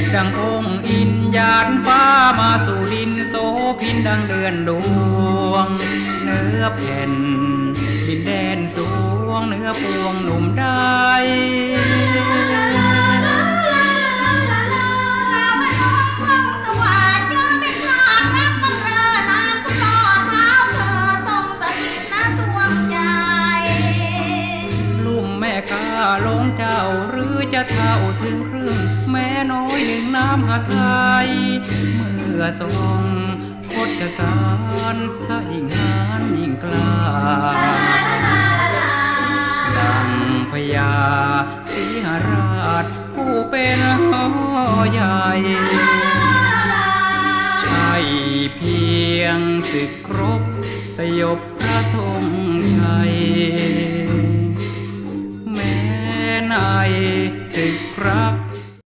ปดังองค์อินญาณฟ้ามาสู่ดินโสพินดังเดือนดวง เนื้อแผ่นดินแดนสวงเนื้อปวงหนุ่มได้ กาลงเจ้าหรือจะเท่าถึงครึ่ง แม่น้อยหนึ่งน้ำหาไทย เมื่อทรงพจสารถ้ายิ่งหานยิ่งกล้าดังพญาสีหราช ผู้เป็นพ่อใหญ่ใช่เพียงศึกครบสยบพระธงชัย ไหนสิครับ